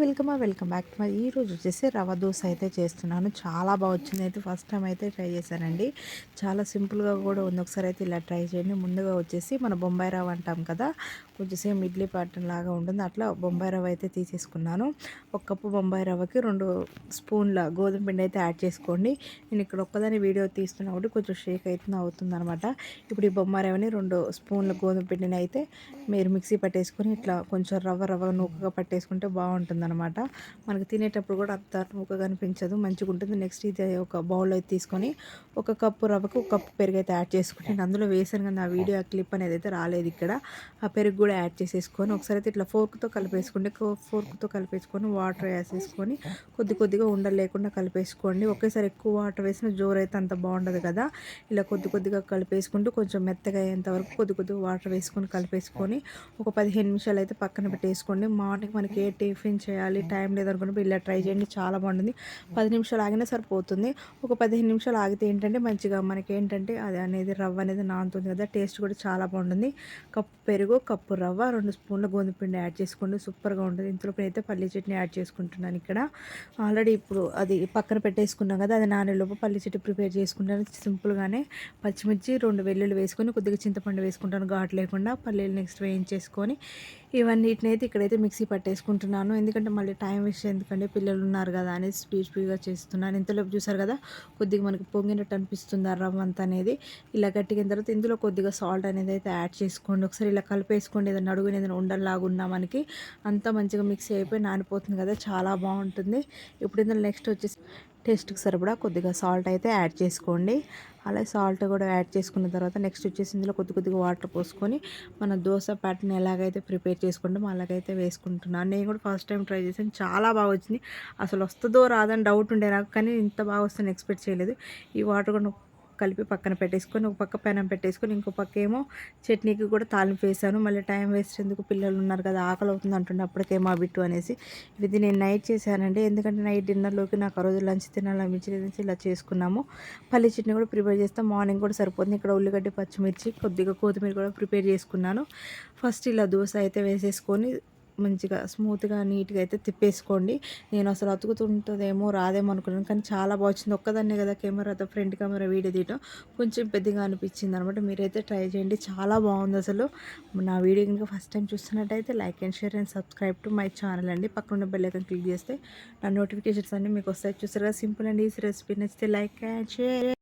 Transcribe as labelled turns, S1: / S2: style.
S1: Welcome welcome back. మరి ఈరోజు వచ్చేసి రవ దోశ అయితే చేస్తున్నాను. చాలా బాగా వచ్చింది అయితే. ఫస్ట్ టైం అయితే ట్రై చేశానండి. చాలా సింపుల్గా కూడా ఉంది. ఒకసారి అయితే ఇలా ట్రై చేయండి. ముందుగా వచ్చేసి మన బొంబాయి రవ అంటాం కదా కొంచెం సేమ్ ఇడ్లీ ప్యాటర్న్ లాగా ఉంటుంది. అట్లా బొంబాయి రవ అయితే తీసేసుకున్నాను. ఒక కప్పు బొంబాయి రవ్వకి రెండు స్పూన్ల గోధుమ పిండి అయితే యాడ్ చేసుకోండి. నేను ఇక్కడ ఒక్కదాని వీడియో తీస్తున్నా కాబట్టి కొంచెం షేక్ అయితే అవుతుంది అనమాట ఇప్పుడు ఈ బొంబాయి రవ్వని రెండు స్పూన్ల గోధుమ పిండిని అయితే మీరు మిక్సీ పట్టేసుకొని ఇట్లా కొంచెం రవ్వ రవ్వ నూకగా పట్టేసుకుంటే బాగుంటుంది అనమాట మనకి తినేటప్పుడు కూడా అంత నూకగా అనిపించదు. మంచిగా ఉంటుంది. నెక్స్ట్ ఇది ఒక బౌల్ అయితే తీసుకొని ఒక కప్పు రవ్వకు ఒక కప్పు పెరుగు అయితే యాడ్ చేసుకుని నేను అందులో వేసాను కానీ ఆ వీడియో క్లిప్ అనేది అయితే రాలేదు ఇక్కడ. ఆ పెరుగు కూడా యాడ్ చేసేసుకొని ఒకసారి అయితే ఇట్లా ఫోర్క్తో కలిపేసుకుంటే ఫోర్క్తో కలిపేసుకొని వాటర్ వేసేసుకొని కొద్ది కొద్దిగా ఉండలు లేకుండా కలిపేసుకోండి. ఒకేసారి ఎక్కువ వాటర్ వేసిన జోరు అయితే అంత బాగుండదు కదా. ఇలా కొద్ది కొద్దిగా కలిపేసుకుంటూ కొంచెం మెత్తగా అయ్యేంత వరకు కొద్ది కొద్దిగా వాటర్ వేసుకొని కలిపేసుకొని ఒక పదిహేను నిమిషాలు అయితే పక్కన పెట్టేసుకోండి. మార్నింగ్ మనకి ఏ టిఫిన్ చేయాలి టైం లేదనుకున్నప్పుడు ఇలా ట్రై చేయండి చాలా బాగుంటుంది. పది నిమిషాలు ఆగినా సరిపోతుంది. ఒక పదిహేను నిమిషాలు ఆగితే ఏంటంటే మంచిగా మనకి ఏంటంటే అది అనేది రవ్వ అనేది నానుతుంది కదా టేస్ట్ కూడా చాలా బాగుంటుంది. కప్పు పెరుగు కప్పు రవ్వ రెండు స్పూన్ల గోధుమ పిండి యాడ్ చేసుకోండి సూపర్గా ఉంటుంది. ఇంట్లో అయితే పల్లి చట్నీ యాడ్ చేసుకుంటున్నాను ఇక్కడ. ఆల్రెడీ ఇప్పుడు అది పక్కన పెట్టేసుకున్నాం కదా అది నానేలోపు పల్లి చట్నీ ప్రిపేర్ చేసుకుంటాను సింపుల్గానే. పచ్చిమిర్చి రెండు వెల్లుల్లి వేసుకొని కొద్దిగా చింతపండు వేసుకుంటాను ఘాటు లేకుండా. పల్లీలు నెక్స్ట్ వేయించేసుకొని ఇవన్నిటిని అయితే ఇక్కడైతే మిక్సీ పట్టేసుకుంటున్నాను. ఎందుకంటే మళ్ళీ టైం వేస్ట్ ఎందుకంటే పిల్లలు ఉన్నారు కదా అని స్పీడ్ స్పీడ్గా చేస్తున్నాను ఇంతలోపు చూసారు కదా కొద్దిగా మనకి పొంగినట్టు అనిపిస్తుంది ఆ రవ్వ అంతా అనేది. ఇలా గట్టిగిన తర్వాత ఇందులో కొద్దిగా సాల్ట్ అనేది అయితే యాడ్ చేసుకోండి. ఒకసారి ఇలా కలిపేసుకోండి ఏదైనా అడుగుని ఏదైనా ఉండలాగా ఉన్నా మనకి. అంతా మంచిగా మిక్స్ అయిపోయి నానిపోతుంది కదా చాలా బాగుంటుంది. ఇప్పుడు ఇందులో నెక్స్ట్ వచ్చేసి టేస్ట్కి సరిపడా కొద్దిగా సాల్ట్ అయితే యాడ్ చేసుకోండి. అలాగే సాల్ట్ కూడా యాడ్ చేసుకున్న తర్వాత నెక్స్ట్ వచ్చేసి ఇందులో కొద్ది కొద్దిగా వాటర్ పోసుకొని మన దోశ ప్యాటర్న్ ఎలాగైతే ప్రిపేర్ చేసుకుంటామో అలాగైతే వేసుకుంటున్నాను. నేను కూడా ఫస్ట్ టైం ట్రై చేసాను చాలా బాగా వచ్చింది. అసలు వస్తుందో రాదని డౌట్ ఉండే నాకు కానీ ఇంత బాగా వస్తుందని ఎక్స్పెక్ట్ చేయలేదు. ఈ వాటర్ కూడా కలిపి పక్కన పెట్టేసుకొని ఒక పక్క పెనం పెట్టేసుకొని ఇంకో పక్క ఏమో చట్నీకి కూడా తాలింపు వేసాను మళ్ళీ టైం వేస్ట్ ఎందుకు? పిల్లలు ఉన్నారు కదా ఆకలి అవుతుంది అంటుండే అప్పటికేమో బిట్టు అనేసి. ఇది నేను నైట్ చేశానండి. ఎందుకంటే నైట్ డిన్నర్లోకి నాకు ఆ రోజు లంచ్ తినాలనిపించి ఇలా చేసుకున్నాము. పల్లి చట్నీ కూడా ప్రిపేర్ చేస్తాం మార్నింగ్ కూడా సరిపోతుంది. ఇక్కడ ఉల్లిగడ్డ పచ్చిమిర్చి కొద్దిగా కొత్తిమీర కూడా ప్రిపేర్ చేసుకున్నాను. ఫస్ట్ ఇలా దోశ అయితే వేసేసుకొని మంచిగా స్మూత్గా నీట్గా అయితే తిప్పేసుకోండి. నేను అసలు అతుకుతుంటుందేమో రాదేమో అనుకున్నాను. కానీ చాలా బాగా వచ్చింది. ఒక్కదాన్నే కదా కెమెరాతో ఫ్రంట్ కెమెరా వీడియో తీయటం. కొంచెం పెద్దగా అనిపించింది అనమాట. మీరైతే ట్రై చేయండి. చాలా బాగుంది అసలు. నా వీడియో కనుక ఫస్ట్ టైం చూస్తున్నట్టయితే like and share and subscribe to my channel అండి. పక్కన బెల్ ఐకన్ క్లిక్ చేస్తే నా నోటిఫికేషన్స్ అన్నీ మీకు వస్తాయి. చూసారు కదా? సింపుల్ అండ్ ఈజీ రెసిపీ నచ్చితే లైక్ అండ్ షేర్.